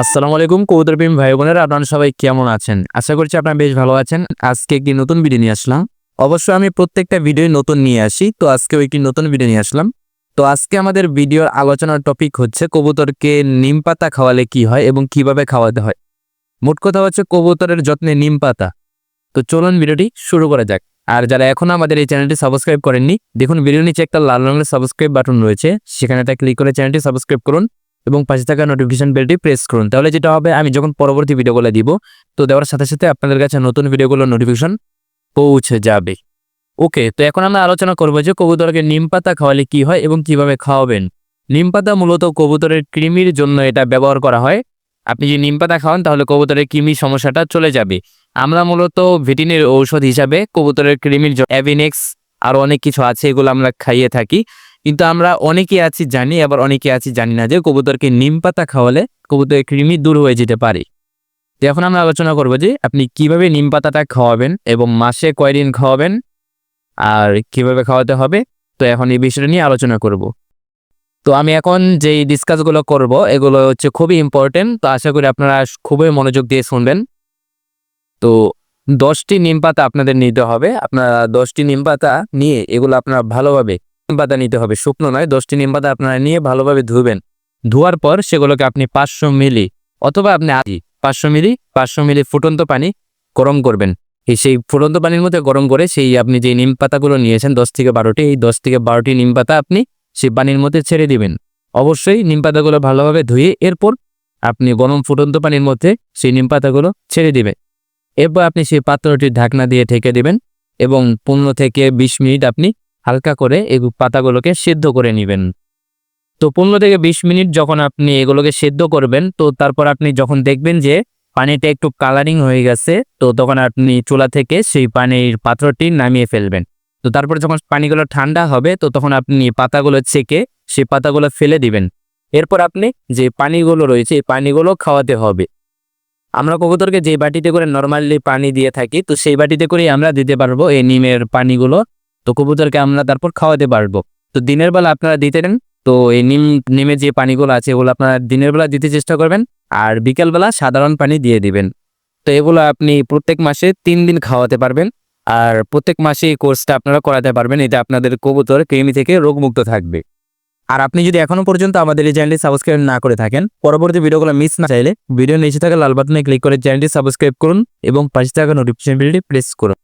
আসসালামু আলাইকুম কবুতর প্রেমী ভাই বোনেরা, আপনারা সবাই কেমন আছেন? আশা করছি আপনারা বেশ ভালো আছেন। আজকে একটি নতুন ভিডিও নিয়ে আসলাম। অবশ্যই আমি প্রত্যেকটা ভিডিও নতুন নিয়ে আসি, তো আজকেও একটি নতুন ভিডিও নিয়ে আসলাম। তো আজকে আমাদের ভিডিওর আলোচনার টপিক হচ্ছে কবুতরকে নিম পাতা খাওয়ালে কি হয় এবং কীভাবে খাওয়াতে হয়। মোট কথা হচ্ছে কবুতরের যত্নে নিম পাতা। তো চলুন ভিডিওটি শুরু করা যাক। আর যারা এখনও আমাদের এই চ্যানেলটি সাবস্ক্রাইব করেননি, দেখুন ভিডিও নিচে একটা লাল রঙের সাবস্ক্রাইব বাটন রয়েছে। সেখানে একটা ক্লিক করে চ্যানেলটি সাবস্ক্রাইব করুন। এবং পাশে থাকা নোটিফিকেশন বেলটি প্রেস করুন। তাহলে যেটা হবে, আমি যখন পরবর্তী ভিডিওগুলো দিব, তো দেওয়ার সাথে সাথে আপনাদের কাছে নতুন ভিডিওগুলোর নোটিফিকেশন পৌঁছে যাবে। ওকে তো এখন আমরা আলোচনা করব যে কবুতরকে নিম পাতা খাওয়ালে কি হয় এবং কীভাবে খাওয়াবেন। নিম পাতা মূলত কবুতরের কৃমির জন্য এটা ব্যবহার করা হয়। আপনি যদি নিম পাতা খাওয়ান, তাহলে কবুতরের কৃমির সমস্যাটা চলে যাবে। আমরা মূলত ভিটিনের ঔষধ হিসাবে কবুতরের কৃমির অ্যাভিনেক্স আরও অনেক কিছু আছে, এগুলো আমরা খাইয়ে থাকি। কিন্তু আমরা অনেকে আছি জানি, আবার অনেকে আছি জানি না যে কবুতরকে নিম পাতা খাওয়ালে কবুতরের কৃমি দূর হয়ে যেতে পারে। তো এখন আমরা আলোচনা করব যে আপনি কীভাবে নিম পাতাটা খাওয়াবেন এবং মাসে কয়দিন খাওয়াবেন আর কীভাবে খাওয়াতে হবে, তো এখন এই বিষয়টা নিয়ে আলোচনা করব। তো আমি এখন যেই ডিসকাসগুলো করব, এগুলো হচ্ছে খুবই ইম্পর্টেন্ট তো আশা করি আপনারা খুবই মনোযোগ দিয়ে শুনবেন। তো দশটি নিম পাতা আপনাদের নিতে হবে, আপনারা দশটি নিম পাতা নিয়ে এগুলো আপনারা ভালোভাবে নিম পাতা নিতে হবে। শুকনো নয়, দশটি নিম পাতা আপনারা নিয়ে ভালোভাবে ধুবেন। ধোয়ার পর সেগুলোকে আপনি পাঁচশো মিলি অথবা আপনি আদি পাঁচশো মিলি পাঁচশো মিলি ফুটন্ত পানি গরম করবেন। সেই ফুটন্ত পানির মধ্যে গরম করে সেই আপনি যে নিম পাতাগুলো নিয়েছেন, দশ থেকে বারোটি, এই দশ থেকে বারোটি নিম পাতা আপনি সেই পানির মধ্যে ছেড়ে দিবেন। অবশ্যই নিম পাতাগুলো ভালোভাবে ধুয়ে এরপর আপনি গরম ফুটন্ত পানির মধ্যে সেই নিম পাতাগুলো ছেড়ে দিবেন। এরপর আপনি সেই পাত্রটির ঢাকনা দিয়ে ঢেকে দিবেন এবং পনেরো থেকে বিশ মিনিট আপনি হালকা করে এই পাতাগুলোকে সেদ্ধ করে নেবেন। তো পনেরো থেকে বিশ মিনিট যখন আপনি এগুলোকে সেদ্ধ করবেন, তো তারপর আপনি যখন দেখবেন যে পানিটা একটু কালারিং হয়ে গেছে, তো তখন আপনি চুলা থেকে সেই পানির পাত্রটি নামিয়ে ফেলবেন। তো তারপর যখন পানিগুলো ঠান্ডা হবে, তো তখন আপনি পাতাগুলো ছেঁকে সেই পাতাগুলো ফেলে দিবেন। এরপর আপনি যে পানিগুলো রয়েছে, এই পানিগুলো খাওয়াতে হবে। আমরা কবুতরকে যে বাটিতে করে নর্মালি পানি দিয়ে থাকি, তো সেই বাটিতে করেই আমরা দিতে পারব এই নিমের পানিগুলো। তো কবুতরকে আমরা তারপর খাওয়াতে পারব। তো দিনের বেলা আপনারা দিতে দেন তো এই নিম নিমের যে পানিগুলো আছে এগুলো আপনারা দিনের বেলা দিতে চেষ্টা করবেন, আর বিকেলবেলা সাধারণ পানি দিয়ে দিবেন। তো এগুলো আপনি প্রত্যেক মাসে তিন দিন খাওয়াতে পারবেন, আর প্রত্যেক মাসে এই কোর্সটা আপনারা করাতে পারবেন এতে আপনাদের কবুতর কৃমি থেকে রোগমুক্ত থাকবে। আর আপনি যদি এখনও পর্যন্ত আমাদের এই চ্যানেলটি সাবস্ক্রাইব না করে থাকেন, পরবর্তী ভিডিওগুলো মিস না চাইলে ভিডিও নিচে থাকা লাল বাটনে ক্লিক করে চ্যানেলটি সাবস্ক্রাইব করুন এবং পাশে থাকা নোটিফিকেশন বেলটি প্রেস করুন।